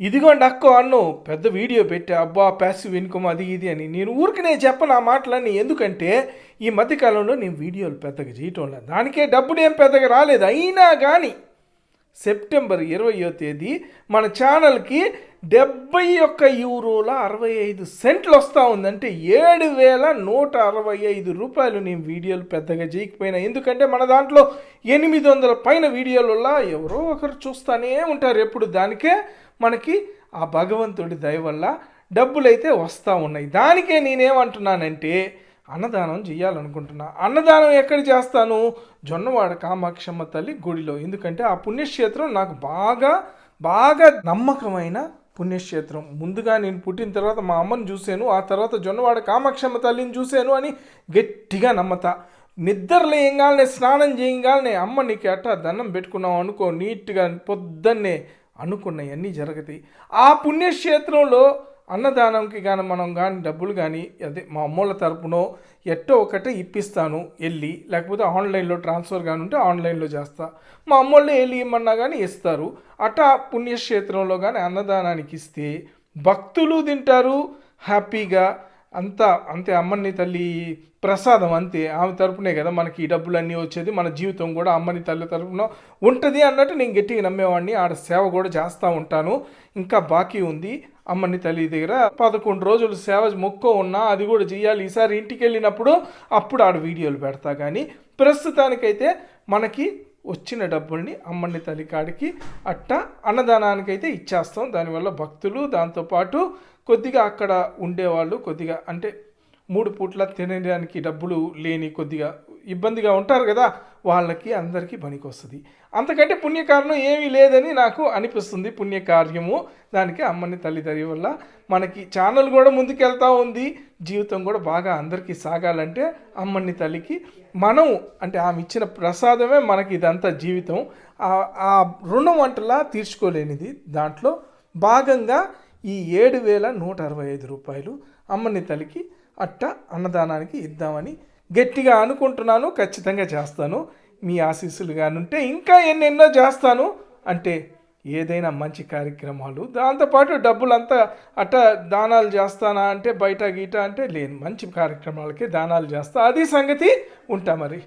ఇదిగోండి అక్కో అన్ను పెద్ద వీడియో పెట్టి అబ్బా ప్యాసివ్ ఇన్కమ్ అది ఇది అని. నేను ఊరికనే చెప్పను ఆ మాటలన్నీ ఎందుకంటే ఈ మధ్యకాలంలో నేను వీడియోలు పెద్దగా చేయటం లేదు. దానికే డబ్బులు ఏం పెద్దగా రాలేదు. అయినా కానీ సెప్టెంబర్ ఇరవయో తేదీ మన ఛానల్కి డెబ్బై ఒక్క యూరోల అరవై ఐదు సెంట్లు వస్తూ ఉందంటే ఏడు వేల నూట అరవై ఐదు రూపాయలు నేను వీడియోలు పెద్దగా చేయకపోయినా. ఎందుకంటే మన దాంట్లో ఎనిమిది వందల పైన వీడియోలలో ఎవరో ఒకరు చూస్తూనే ఉంటారు ఎప్పుడు దానికే. మనకి ఆ భగవంతుడి దయ వల్ల డబ్బులైతే వస్తూ ఉన్నాయి. దానికే నేనేమంటున్నానంటే అన్నదానం చేయాలనుకుంటున్నా అన్నదానం ఎక్కడ చేస్తాను? జొన్నవాడ కామాక్షమ్మ తల్లి గుడిలో. ఎందుకంటే ఆ పుణ్యక్షేత్రం నాకు బాగా బాగా నమ్మకమైన పుణ్యక్షేత్రం. ముందుగా నేను పుట్టిన తర్వాత మా అమ్మని చూశాను ఆ తర్వాత జొన్నవాడ కామాక్షమ్మ తల్లిని చూశాను అని గట్టిగా నమ్మతా. నిద్ర లేయంగానే స్నానం చేయగానే అమ్మ నీకు అట్టా దండం పెట్టుకున్నావు అనుకో నీట్గా పొద్దున్నే అనుకున్నవన్నీ జరుగుతాయి. ఆ పుణ్యక్షేత్రంలో అన్నదానంకి కానీ మనం కానీ డబ్బులు కానీ అదే మా అమ్మోళ్ళ తరపునో ఎట్టో ఒకటి ఇప్పిస్తాను వెళ్ళి లేకపోతే ఆన్లైన్లో ట్రాన్స్ఫర్ కానీ ఉంటే ఆన్లైన్లో చేస్తా. మా అమ్మోళ్ళే వెళ్ళి ఇమ్మన్నా కానీ ఇస్తారు. అట్టా పుణ్యక్షేత్రంలో కానీ అన్నదానానికి ఇస్తే భక్తులు తింటారు హ్యాపీగా అంతా అంతే అమ్మని తల్లి ప్రసాదం అంతే. ఆమె తరపునే కదా మనకి ఈ డబ్బులన్నీ వచ్చేది. మన జీవితం కూడా అమ్మని తల్లి తరపున ఉంటుంది అన్నట్టు నేను గట్టిగా నమ్మేవాడిని. ఆడ సేవ కూడా చేస్తూ ఉంటాను. ఇంకా బాకీ ఉంది. అమ్మని తల్లి దగ్గర పదకొండు రోజులు సేవ మొక్కో ఉన్నా అది కూడా చేయాలి. ఈసారి ఇంటికి వెళ్ళినప్పుడు అప్పుడు ఆడ వీడియోలు పెడతా కానీ ప్రస్తుతానికైతే మనకి వచ్చిన డబ్బుల్ని అమ్మని తల్లి కాడికి అట్ట అన్నదానానికైతే ఇచ్చేస్తాం. దానివల్ల భక్తులు దాంతోపాటు కొద్దిగా అక్కడ ఉండేవాళ్ళు కొద్దిగా అంటే మూడు పూట్ల తినడానికి డబ్బులు లేని కొద్దిగా ఇబ్బందిగా ఉంటారు కదా వాళ్ళకి అందరికీ పనికి వస్తుంది అంతకంటే పుణ్యకారణం ఏమీ లేదని నాకు అనిపిస్తుంది పుణ్యకార్యము. దానికి అమ్మని తల్లిదండ్రి వల్ల మనకి ఛానల్ కూడా ముందుకెళ్తా ఉంది. జీవితం కూడా బాగా అందరికీ సాగాలంటే అమ్మని తల్లికి మనం అంటే ఆమె ఇచ్చిన ప్రసాదమే మనకి ఇదంతా జీవితం. ఆ- రుణం వంటలా తీర్చుకోలేనిది. దాంట్లో భాగంగా ఈ ఏడు వేల నూట అరవై ఐదు రూపాయలు అమ్మని తల్లికి అట్ట అన్నదానానికి ఇద్దామని గట్టిగా అనుకుంటున్నాను. ఖచ్చితంగా చేస్తాను. మీ ఆశీస్సులు కానుంటే ఇంకా ఎన్నెన్నో చేస్తాను. అంటే ఏదైనా మంచి కార్యక్రమాలు దాంతోపాటు డబ్బులంతా అట్ట దానాలు చేస్తానా అంటే బయట గీట అంటే లేని మంచి కార్యక్రమాలకే దానాలు చేస్తా అది సంగతి ఉంటా మరి.